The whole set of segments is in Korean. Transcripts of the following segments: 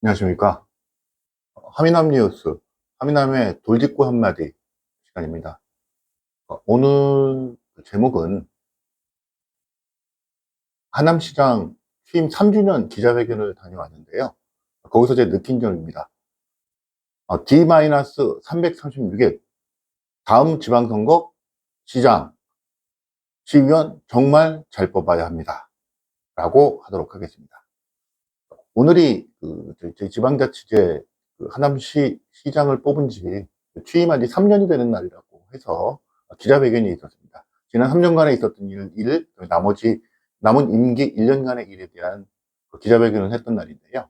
안녕하십니까. 하미남 뉴스, 하미남의 돌직구 한마디 시간입니다. 어, 오늘 제목은 하남시장 취임 3주년 기자회견을 다녀왔는데요. 거기서 제 느낀 점입니다. 어, D-336일 다음 지방선거 시장, 시의원 정말 잘 뽑아야 합니다. 라고 하도록 하겠습니다. 오늘이 그 저희- 지방자치제 그 하남시 시장을 뽑은 지 취임한 지 3년이 되는 날이라고 해서 기자회견이 있었습니다. 지난 3년간에 있었던 일, 일 나머지 남은 임기 1년간의 일에 대한 그 기자회견을 했던 날인데요.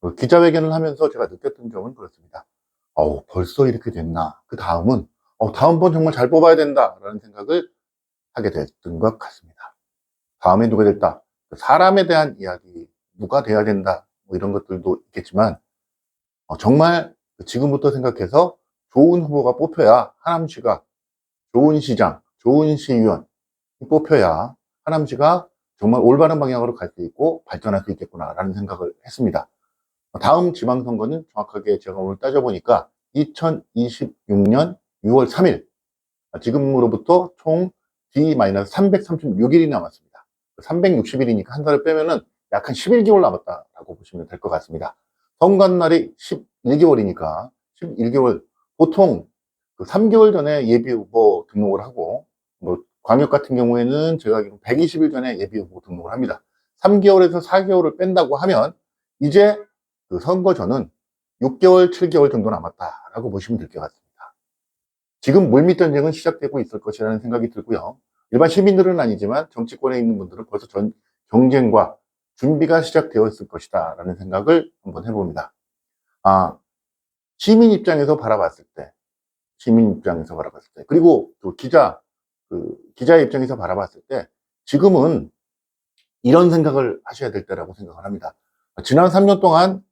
그 기자회견을 하면서 제가 느꼈던 점은 그렇습니다. 어우, 벌써 이렇게 됐나. 그 다음은, 어, 다음번 정말 잘 뽑아야 된다 라는 생각을 하게 됐던 것 같습니다. 다음에 누가 될다. 사람에 대한 이야기, 누가 돼야 된다. 뭐 이런 것들도 있겠지만, 어, 정말 지금부터 생각해서 좋은 후보가 뽑혀야 하남시가 좋은 시장, 좋은 시의원 뽑혀야 하남시가 정말 올바른 방향으로 갈 수 있고 발전할 수 있겠구나라는 생각을 했습니다. 다음 지방선거는 정확하게 제가 오늘 따져보니까 2026년 6월 3일, 지금으로부터 총 D-336일이 남았습니다. 360일이니까 한 달을 빼면은 약 한 11개월 남았다라고 보시면 될 것 같습니다. 선거날이 11개월이니까 11개월, 보통 그 3개월 전에 예비 후보 등록을 하고, 뭐, 광역 같은 경우에는 제가 알기로 120일 전에 예비 후보 등록을 합니다. 3개월에서 4개월을 뺀다고 하면, 이제 그 선거 전은 6개월, 7개월 정도 남았다라고 보시면 될 것 같습니다. 지금 물밑 전쟁은 시작되고 있을 것이라는 생각이 들고요. 일반 시민들은 아니지만 정치권에 있는 분들은 벌써 전 경쟁과 준비가 시작되었을 것이다 라는 생각을 한번 해봅니다. 아, 시민 입장에서 바라봤을 때, 시민 입장에서 바라봤을 때, 그리고 또 기자, 그 기자의 입장에서 바라봤을 때, 지금은 이런 생각을 하셔야 될 때라고 생각을 합니다. 지난 3년 동안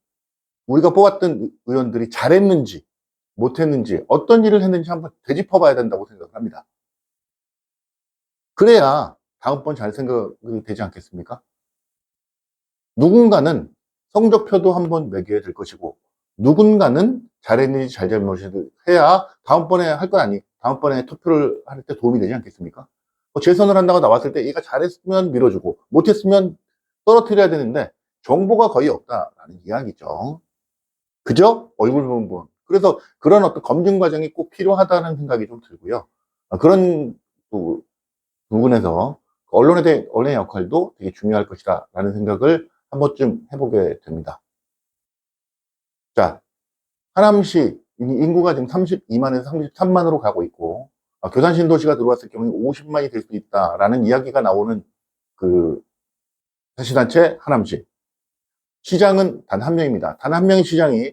우리가 뽑았던 의원들이 잘했는지, 못했는지, 어떤 일을 했는지 한번 되짚어 봐야 된다고 생각을 합니다. 그래야 다음번 잘 생각이 되지 않겠습니까? 누군가는 성적표도 한번 매겨야 될 것이고, 누군가는 잘했는지 잘잘못을 해야 다음번에 할 건 아니, 다음번에 투표를 할 때 도움이 되지 않겠습니까? 뭐 재선을 한다고 나왔을 때 얘가 잘했으면 밀어주고, 못했으면 떨어뜨려야 되는데, 정보가 거의 없다라는 이야기죠. 그죠? 얼굴 보는 분. 그래서 그런 어떤 검증 과정이 꼭 필요하다는 생각이 좀 들고요. 아, 그런 부- 부분에서 언론에 대해, 언론의 역할도 되게 중요할 것이다 라는 생각을 한 번쯤 해보게 됩니다. 자, 하남시 인구가 지금 32만에서 33만으로 가고 있고, 아, 교산 신도시가 들어왔을 경우에 50만이 될 수 있다라는 이야기가 나오는 그 자치단체 하남시. 시장은 단 한 명입니다. 단 한 명의 시장이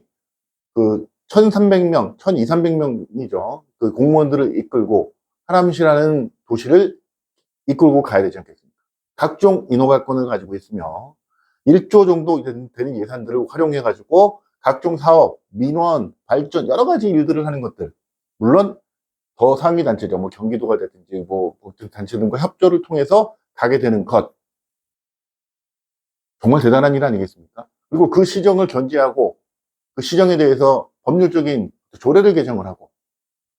그 1,300명, 1,200, 300명이죠. 그 공무원들을 이끌고 하남시라는 도시를 이끌고 가야 되지 않겠습니까? 각종 인허가권을 가지고 있으며 1조 정도 되는 예산들을 활용해 가지고 각종 사업, 민원, 발전 여러 가지 일들을 하는 것들. 물론 더 상위 단체죠. 뭐 경기도가 됐든지 뭐 단체 등과 협조를 통해서 가게 되는 것. 정말 대단한 일 아니겠습니까? 그리고 그 시정을 견제하고 그 시정에 대해서 법률적인 조례를 개정을 하고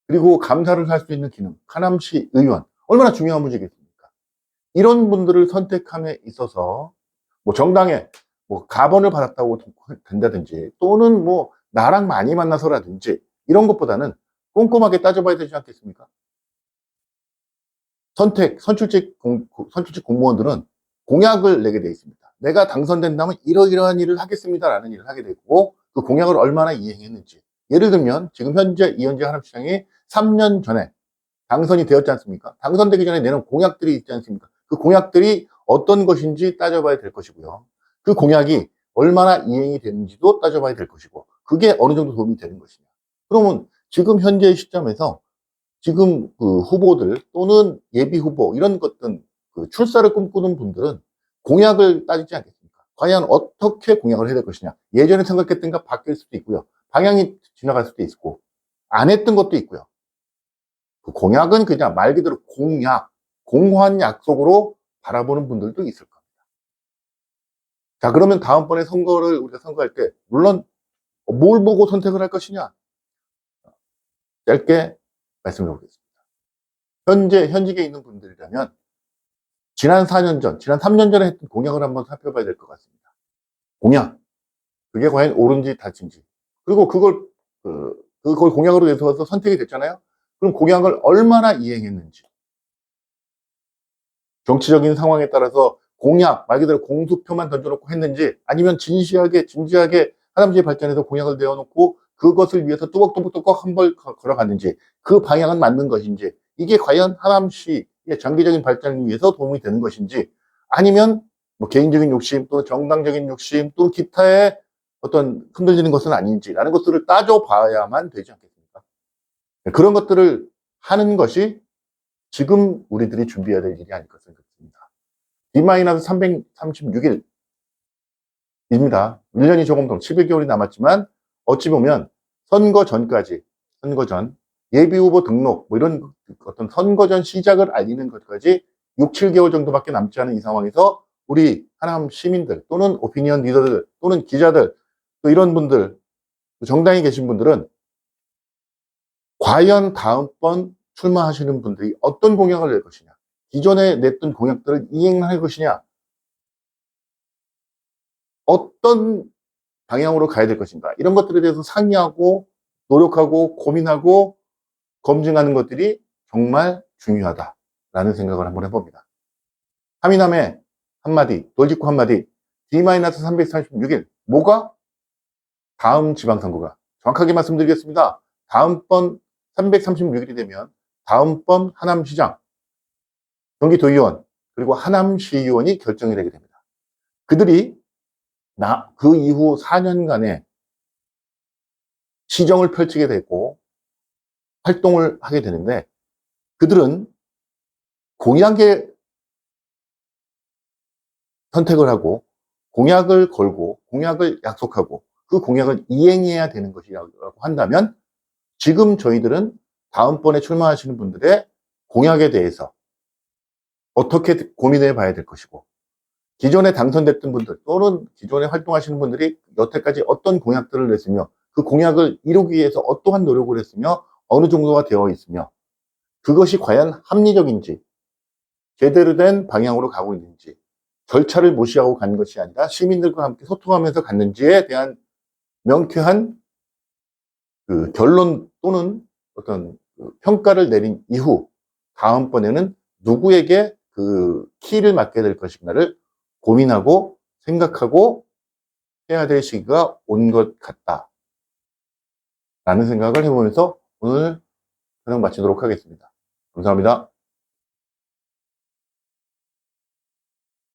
그리고 감사를 할 수 있는 기능, 하남시 의원 얼마나 중요한 문제겠습니까? 이런 분들을 선택함에 있어서 뭐 정당에 뭐 가번을 받았다고 된다든지 또는 뭐 나랑 많이 만나서라든지 이런 것보다는 꼼꼼하게 따져봐야 되지 않겠습니까? 선택, 선출직, 공, 선출직 공무원들은 공약을 내게 되어 있습니다. 내가 당선된다면 이러이러한 일을 하겠습니다라는 일을 하게 되고 그 공약을 얼마나 이행했는지. 예를 들면 지금 현재 이현재 하남시장이 3년 전에 당선이 되었지 않습니까? 당선되기 전에 내놓은 공약들이 있지 않습니까? 그 공약들이 어떤 것인지 따져봐야 될 것이고요. 그 공약이 얼마나 이행이 되는지도 따져봐야 될 것이고 그게 어느 정도 도움이 되는 것이냐. 그러면 지금 현재 시점에서 지금 그 후보들 또는 예비 후보 이런 것들 그 출사를 꿈꾸는 분들은 공약을 따지지 않겠습니까? 과연 어떻게 공약을 해야 될 것이냐. 예전에 생각했던 것 바뀔 수도 있고요. 방향이 지나갈 수도 있고 안 했던 것도 있고요. 그 공약은 그냥 말 그대로 공약, 공허한 약속으로 바라보는 분들도 있을 겁니다. 자, 그러면 다음번에 선거를 우리가 선거할 때, 물론 뭘 보고 선택을 할 것이냐? 짧게 말씀해 보겠습니다. 현재, 현직에 있는 분들이라면, 지난 4년 전, 지난 3년 전에 했던 공약을 한번 살펴봐야 될 것 같습니다. 공약. 그게 과연 옳은지 탓인지. 그리고 그걸, 그, 그걸 공약으로 내세워서 선택이 됐잖아요? 그럼 공약을 얼마나 이행했는지. 정치적인 상황에 따라서 공약, 말 그대로 공수표만 던져놓고 했는지, 아니면 진지하게, 진지하게 하남시의 발전에서 공약을 내어놓고 그것을 위해서 뚜벅뚜벅뚜벅 한번 걸어갔는지, 그 방향은 맞는 것인지, 이게 과연 하남시의 장기적인 발전을 위해서 도움이 되는 것인지, 아니면 뭐 개인적인 욕심, 또 정당적인 욕심, 또 기타의 어떤 흔들리는 것은 아닌지라는 것들을 따져봐야만 되지 않겠습니까? 그런 것들을 하는 것이 지금 우리들이 준비해야 될 일이 아닐까 생각합니다. D-336일입니다. 1년이 조금 더 7개월이 남았지만 어찌 보면 선거 전까지, 선거 전, 예비 후보 등록, 뭐 이런 어떤 선거 전 시작을 알리는 것까지 6, 7개월 정도밖에 남지 않은 이 상황에서 우리 하남 시민들 또는 오피니언 리더들 또는 기자들 또 이런 분들, 정당에 계신 분들은 과연 다음번 출마하시는 분들이 어떤 공약을 낼 것이냐, 기존에 냈던 공약들을 이행할 것이냐, 어떤 방향으로 가야 될 것인가, 이런 것들에 대해서 상의하고 노력하고 고민하고 검증하는 것들이 정말 중요하다라는 생각을 한번 해봅니다. 하미남의 한마디, 돌직구 한마디, D-336일, 뭐가? 다음 지방선거가. 정확하게 말씀드리겠습니다. 다음번 336일이 되면 다음번 하남시장, 경기도의원, 그리고 하남시의원이 결정이 되게 됩니다. 그들이 나, 그 이후 4년간의 시정을 펼치게 됐고, 활동을 하게 되는데, 그들은 공약에 선택을 하고, 공약을 걸고, 공약을 약속하고, 그 공약을 이행해야 되는 것이라고 한다면, 지금 저희들은 다음번에 출마하시는 분들의 공약에 대해서 어떻게 고민해 봐야 될 것이고, 기존에 당선됐던 분들 또는 기존에 활동하시는 분들이 여태까지 어떤 공약들을 냈으며 그 공약을 이루기 위해서 어떠한 노력을 했으며 어느 정도가 되어 있으며 그것이 과연 합리적인지 제대로 된 방향으로 가고 있는지 절차를 무시하고 간 것이 아니라 시민들과 함께 소통하면서 갔는지에 대한 명쾌한 그 결론 또는 어떤 그 평가를 내린 이후 다음번에는 누구에게 그 키를 맡게 될 것인가를 고민하고 생각하고 해야 될 시기가 온 것 같다. 라는 생각을 해보면서 오늘 촬영 마치도록 하겠습니다. 감사합니다.